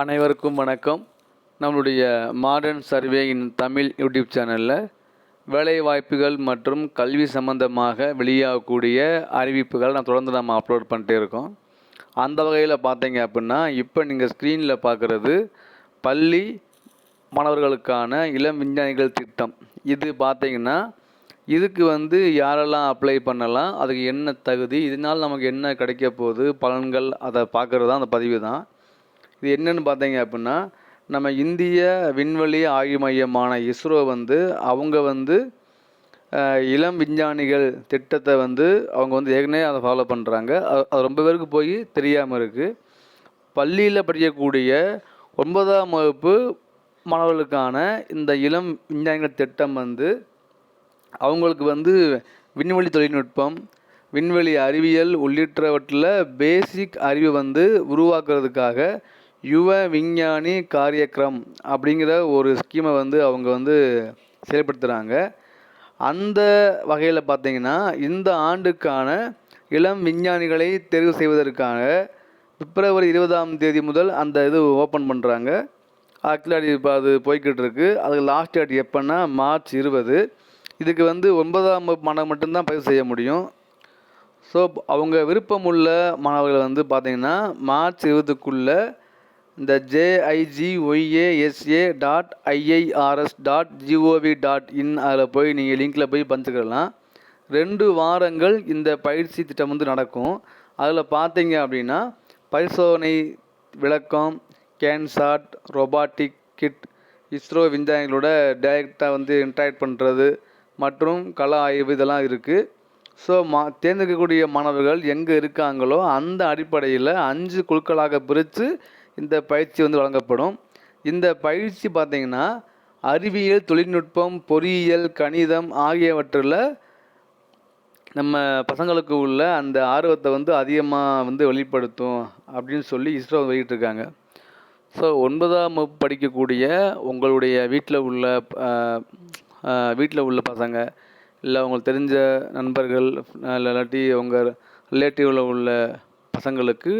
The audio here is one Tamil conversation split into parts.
அனைவருக்கும் வணக்கம். நம்மளுடைய modern survey in Tamil YouTube சேனலில் வேலை வாய்ப்புகள் மற்றும் கல்வி சம்பந்தமாக வெளியாகக்கூடிய அறிவிப்புகள் நான் தொடர்ந்து நம்ம அப்லோட் பண்ணிட்டே இருக்கோம். அந்த வகையில் பார்த்தீங்க அப்படின்னா இப்போ நீங்கள் ஸ்க்ரீனில் பார்க்குறது பள்ளி மாணவர்களுக்கான இளம் விஞ்ஞானிகள் திட்டம். இது பார்த்தீங்கன்னா இதுக்கு வந்து யாரெல்லாம் அப்ளை பண்ணலாம் அதுக்கு என்ன தகுதி இதனால் நமக்கு என்ன கிடைக்க போகுது பலன்கள் அதை பார்க்குறது தான் அந்த பதிவு தான். இது என்னென்னு பார்த்தீங்க அப்படின்னா நம்ம இந்திய விண்வெளி ஆய்வு மையமான இஸ்ரோ வந்து அவங்க வந்து இளம் விஞ்ஞானிகள் திட்டத்தை வந்து அவங்க வந்து ஏற்கனவே அதை ஃபாலோ பண்ணுறாங்க அது ரொம்ப பேருக்கு போய் தெரியாமல் இருக்குது பள்ளியில் படிக்கக்கூடிய ஒன்பதாம் வகுப்பு மாணவர்களுக்கான இந்த இளம் விஞ்ஞானிகள் திட்டம் வந்து அவங்களுக்கு வந்து விண்வெளி தொழில்நுட்பம் விண்வெளி அறிவியல் உள்ளிட்டவற்றில் பேசிக் அறிவு வந்து உருவாக்குறதுக்காக யுவ விஞ்ஞானி காரியக்ரம் அப்படிங்கிற ஒரு ஸ்கீமை வந்து அவங்க வந்து செயல்படுத்துகிறாங்க அந்த வகையில் பார்த்தீங்கன்னா இந்த ஆண்டுக்கான இளம் விஞ்ஞானிகளை தேர்வு செய்வதற்கான பிப்ரவரி இருபதாம் தேதி முதல் அந்த இது ஓப்பன் பண்ணுறாங்க ஆக்சுவலாக இப்போ அது போய்கிட்டு இருக்கு. அதுக்கு லாஸ்ட் டேட் எப்போன்னா மார்ச் இருபது. இதுக்கு வந்து ஒன்பதாம் வகுப்பு மாணவர் மட்டும்தான் பதிவு செய்ய முடியும். ஸோ அவங்க விருப்பமுள்ள மாணவர்கள் வந்து பார்த்தீங்கன்னா மார்ச் இருபதுக்குள்ளே இந்த JIGYASA dot IIRS dot GOV dot in அதில் போய் நீங்கள் லிங்க்கில் போய் பஞ்சுக்கலாம் ரெண்டு வாரங்கள் இந்த பயிற்சி திட்டம் வந்து நடக்கும். அதில் பார்த்தீங்க அப்படின்னா பரிசோதனை விளக்கம் கேன்சாட் ரொபாட்டிக் கிட் இஸ்ரோ விஞ்ஞானிகளோட டைரெக்டாக வந்து இன்ட்ராக்ட் பண்ணுறது மற்றும் கல ஆய்வு இதெல்லாம் இருக்குது ஸோ மா தேர்ந்தெடுக்கக்கூடிய மாணவர்கள் எங்கே இருக்காங்களோ அந்த அடிப்படையில் அஞ்சு குழுக்களாக பிரித்து இந்த பயிற்சி வந்து வழங்கப்படும். இந்த பயிற்சி பார்த்திங்கன்னா அறிவியல் தொழில்நுட்பம் பொறியியல் கணிதம் ஆகியவற்றில் நம்ம பசங்களுக்கு உள்ள அந்த ஆர்வத்தை வந்து அதிகமாக வந்து வெளிப்படுத்தும் அப்படின்னு சொல்லி இஸ்ரோ வெளியிட்டிருக்காங்க. ஸோ ஒன்பதாம் வகுப்பு படிக்கக்கூடிய உங்களுடைய வீட்டில் உள்ள வீட்டில் உள்ள பசங்க இல்லை அவங்களுக்கு தெரிஞ்ச நண்பர்கள் இல்லை இல்லாட்டி உங்கள் ரிலேட்டிவில் உள்ள பசங்களுக்கு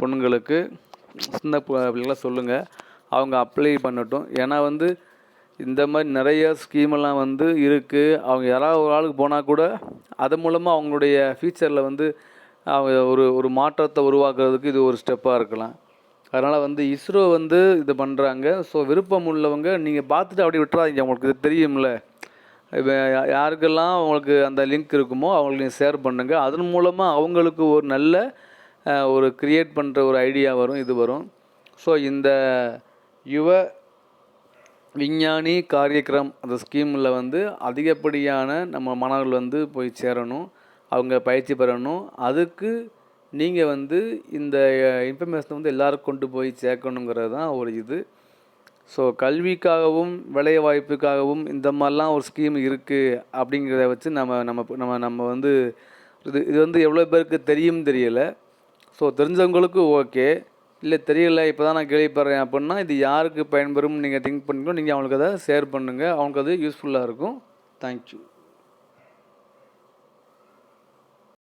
பொண்ணுங்களுக்கு சின்ன பிள்ளைங்களாம் சொல்லுங்கள் அவங்க அப்ளை பண்ணட்டும். ஏன்னா வந்து இந்த மாதிரி நிறைய ஸ்கீமெல்லாம் வந்து இருக்குது அவங்க யாராவது ஒரு ஆளுக்கு போனால் கூட அது மூலமாக அவங்களுடைய ஃப்யூச்சரில் வந்து அவங்க ஒரு ஒரு மாற்றத்தை உருவாக்குறதுக்கு இது ஒரு ஸ்டெப்பாக இருக்கலாம். அதனால் வந்து இஸ்ரோ வந்து இது பண்ணுறாங்க ஸோ விருப்பம் உள்ளவங்க நீங்கள் பார்த்துட்டு அப்படியே விட்டுறாதீங்க. உங்களுக்கு இது தெரியும்ல. இப்போ யாருக்கெல்லாம் உங்களுக்கு அந்த லிங்க் இருக்குமோ அவங்களுக்கு நீங்கள் ஷேர் பண்ணுங்கள் அதன் மூலமாக அவங்களுக்கு ஒரு நல்ல ஒரு க்ரியேட் பண்ணுற ஒரு ஐடியா வரும் இது வரும். ஸோ இந்த யுவ விஞ்ஞானி காரியக்கிரம் அந்த ஸ்கீமில் வந்து அதிகப்படியான நம்ம மாணவர்கள் வந்து போய் சேரணும் அவங்க பயிற்சி பெறணும். அதுக்கு நீங்கள் வந்து இந்த இன்ஃபர்மேஷனை வந்து எல்லோரும் கொண்டு போய் சேர்க்கணுங்கிறது தான் ஒரு இது. ஸோ கல்விக்காகவும் வேலை வாய்ப்புக்காகவும் இந்த மாதிரிலாம் ஒரு ஸ்கீம் இருக்குது அப்படிங்கிறத வச்சு நம்ம நம்ம நம்ம நம்ம வந்து இது இது வந்து எவ்வளோ பேருக்கு தெரியும் தெரியலை. ஸோ தெரிஞ்சவங்களுக்கு ஓகே இல்லை தெரியல இப்போ தான் நான் கேள்விப்படுறேன் அப்படின்னா இது யாருக்கு பயன்பெறும் நீங்கள் திங்க் பண்ணிக்கோ நீங்கள் அவங்களுக்கு அதை ஷேர் பண்ணுங்கள் அவங்களுக்கு அது யூஸ்ஃபுல்லாக இருக்கும். தேங்க்யூ